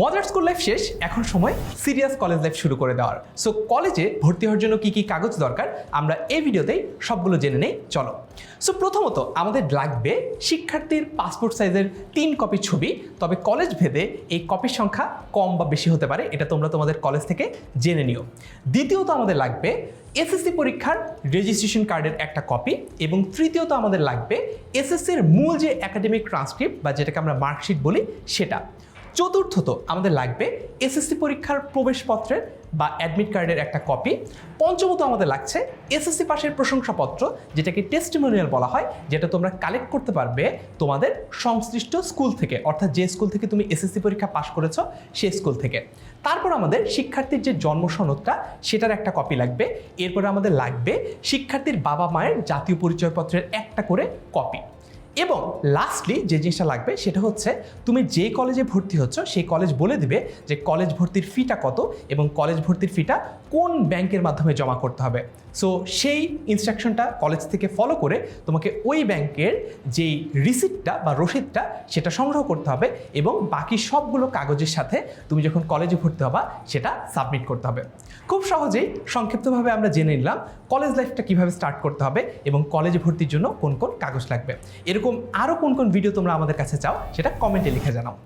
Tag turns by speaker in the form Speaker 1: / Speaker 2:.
Speaker 1: মজার school life শেষ, এখন সময় সিরিয়াস কলেজ লাইফ শুরু করে দেওয়ার। সো কলেজে ভর্তি হওয়ার জন্য কি কি কাগজ দরকার, আমরা এই ভিডিওতেই সবগুলো জেনে নেই, চলো। সো প্রথমত আমাদের লাগবে শিক্ষার্থীর পাসপোর্ট সাইজের তিন কপি ছবি, তবে কলেজ ভেদে এই কপির সংখ্যা কম বা বেশি হতে পারে, এটা তোমরা তোমাদের কলেজ থেকে জেনে নিও। দ্বিতীয়ত আমাদের লাগবে এসএসসি পরীক্ষার রেজিস্ট্রেশন কার্ডের একটা কপি এবং তৃতীয়ত আমাদের লাগবে এসএসসির মূল যে একাডেমিক ট্রান্সক্রিপ্ট বা যেটাকে আমরা মার্কশিট বলি, সেটা। চতুর্থত আমাদের লাগবে এসএসসি পরীক্ষার প্রবেশপত্রের বা অ্যাডমিট কার্ডের একটা কপি পঞ্চমত আমাদের লাগছে এসএসসি পাশের প্রশংসাপত্র, যেটাকে টেস্টিমোনিয়াল বলা হয়, যেটা তোমরা কালেক্ট করতে পারবে তোমাদের সংশ্লিষ্ট স্কুল থেকে, অর্থাৎ যে স্কুল থেকে তুমি এসএসসি পরীক্ষা পাশ করেছ, সেই স্কুল থেকে। তারপর আমাদের শিক্ষার্থীর যে জন্ম সনদটা সেটার একটা কপি লাগবে। এরপরে আমাদের লাগবে শিক্ষার্থীর বাবা মায়ের জাতীয় পরিচয়পত্রের একটা করে কপি এবং লাস্টলি যে জিনিসটা লাগবে সেটা হচ্ছে তুমি যে কলেজে ভর্তি হচ্ছ, সেই কলেজ বলে দিবে যে কলেজ ভর্তির ফিটা কত এবং কলেজ ভর্তির ফিটা কোন ব্যাংকের মাধ্যমে জমা করতে হবে? সো সেই ইনস্ট্রাকশনটা কলেজ থেকে ফলো করে তোমাকে ওই ব্যাংকের যেই রিসিপ্টটা বা রসিদটা সেটা সংগ্রহ করতে হবে এবং বাকি সবগুলো কাগজের সাথে তুমি যখন কলেজে ভর্তি হবা, সেটা সাবমিট করতে হবে। খুব সহজেই সংক্ষিপ্তভাবে আমরা জেনে নিলাম কলেজ লাইফটা কীভাবে স্টার্ট করতে হবে এবং কলেজে ভর্তির জন্য কোন কোন কাগজ লাগবে। এরকম আরও কোন কোন ভিডিও তোমরা আমাদের কাছে চাও, সেটা কমেন্টে লিখে জানাও।